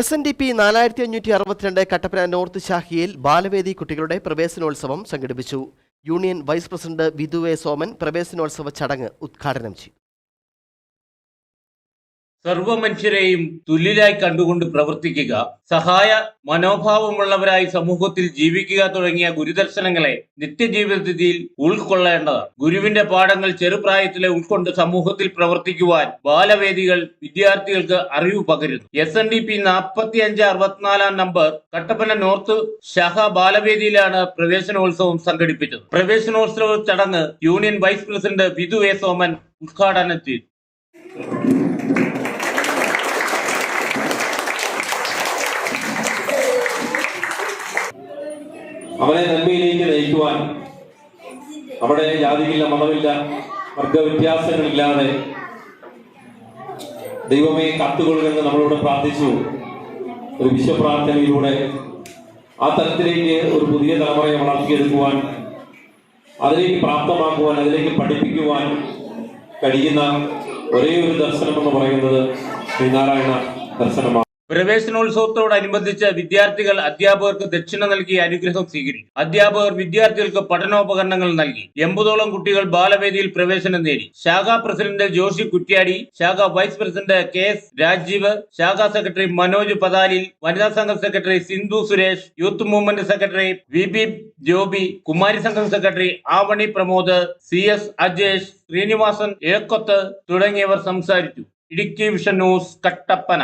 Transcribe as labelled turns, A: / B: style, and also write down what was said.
A: S N D P നാലായിരത്തി അഞ്ഞൂറ്റി അറുപത്തിരണ്ട് കട്ടപ്പന നോർത്ത് ശാഖയിൽ ബാലവേദി കുട്ടികളുടെ പ്രവേശനോത്സവം സംഘടിപ്പിച്ചു. Union vice president Vidhu A Soman പ്രവേശനോത്സവ ചടങ്ങ് ഉദ്ഘാടനം ചെയ്തു.
B: സർവ മനുഷ്യരെയും തുല്യരായി കണ്ടുകൊണ്ട് പ്രവർത്തിക്കുക സഹായ മനോഭാവമുള്ളവരായി സമൂഹത്തിൽ ജീവിക്കുക തുടങ്ങിയ ഗുരുദർശനങ്ങളെ നിത്യജീവിതത്തിൽ ഉൾക്കൊള്ളേണ്ടതാണ്. ഗുരുവിന്റെ പാഠങ്ങൾ ചെറുപ്രായത്തിലെ ഉൾക്കൊണ്ട് സമൂഹത്തിൽ പ്രവർത്തിക്കുവാൻ ബാലവേദികൾ വിദ്യാർത്ഥികൾക്ക് അറിവ് പകരുന്നു. എസ് എൻ ഡി പി നാൽപ്പത്തി അഞ്ച് അറുപത്തിനാലാം നമ്പർ കട്ടപ്പന നോർത്ത് ഷഹ ബാലവേദിയിലാണ് പ്രവേശനോത്സവം സംഘടിപ്പിച്ചത്. പ്രവേശനോത്സവ ചടങ്ങ് union vice president Vidhu A Soman ഉദ്ഘാടനം ചെയ്തു.
C: അവനെ നന്മയിലേക്ക് നയിക്കുവാൻ അവിടെ ജാതിയില്ല മതമില്ല വർഗവ്യത്യാസങ്ങളില്ലാതെ ദൈവമേ കാത്തുകൊള്ളുമെന്ന് നമ്മളോട് പ്രാർത്ഥിച്ചു. ഒരു വിശ്വപ്രാർത്ഥനയിലൂടെ ആ തലത്തിലേക്ക് ഒരു പുതിയ തലമുറയെ വളർത്തിയെടുക്കുവാൻ അതിലേക്ക് പ്രാപ്തമാക്കുവാൻ അതിലേക്ക് പഠിപ്പിക്കുവാൻ കഴിയുന്ന ഒരേ ഒരു ദർശനം എന്ന് പറയുന്നത് ശ്രീനാരായണ ദർശനമാണ്.
B: പ്രവേശനോത്സവത്തോടനുബന്ധിച്ച് വിദ്യാർത്ഥികൾ അധ്യാപകർക്ക് ദക്ഷിണ നൽകി അനുഗ്രഹം സ്വീകരിച്ചു. അധ്യാപകർ വിദ്യാർത്ഥികൾക്ക് പഠനോപകരണങ്ങൾ നൽകി. എൺപതോളം കുട്ടികൾ ബാലവേദിയിൽ പ്രവേശനം നേടി. ശാഖാ പ്രസിഡന്റ് ജോഷി കുറ്റ്യാടി ശാഖാ vice president K S Rajeev ശാഖാ സെക്രട്ടറി മനോജ് പതാലിൽ വനിതാ സംഘം secretary Sindhu Suresh youth movement secretary V Joby Kumari സംഘം secretary Avani Pramod C S Ajesh Srinivasan Ekkoth തുടങ്ങിയവർ സംസാരിച്ചു. Idukki vision news Kattappana.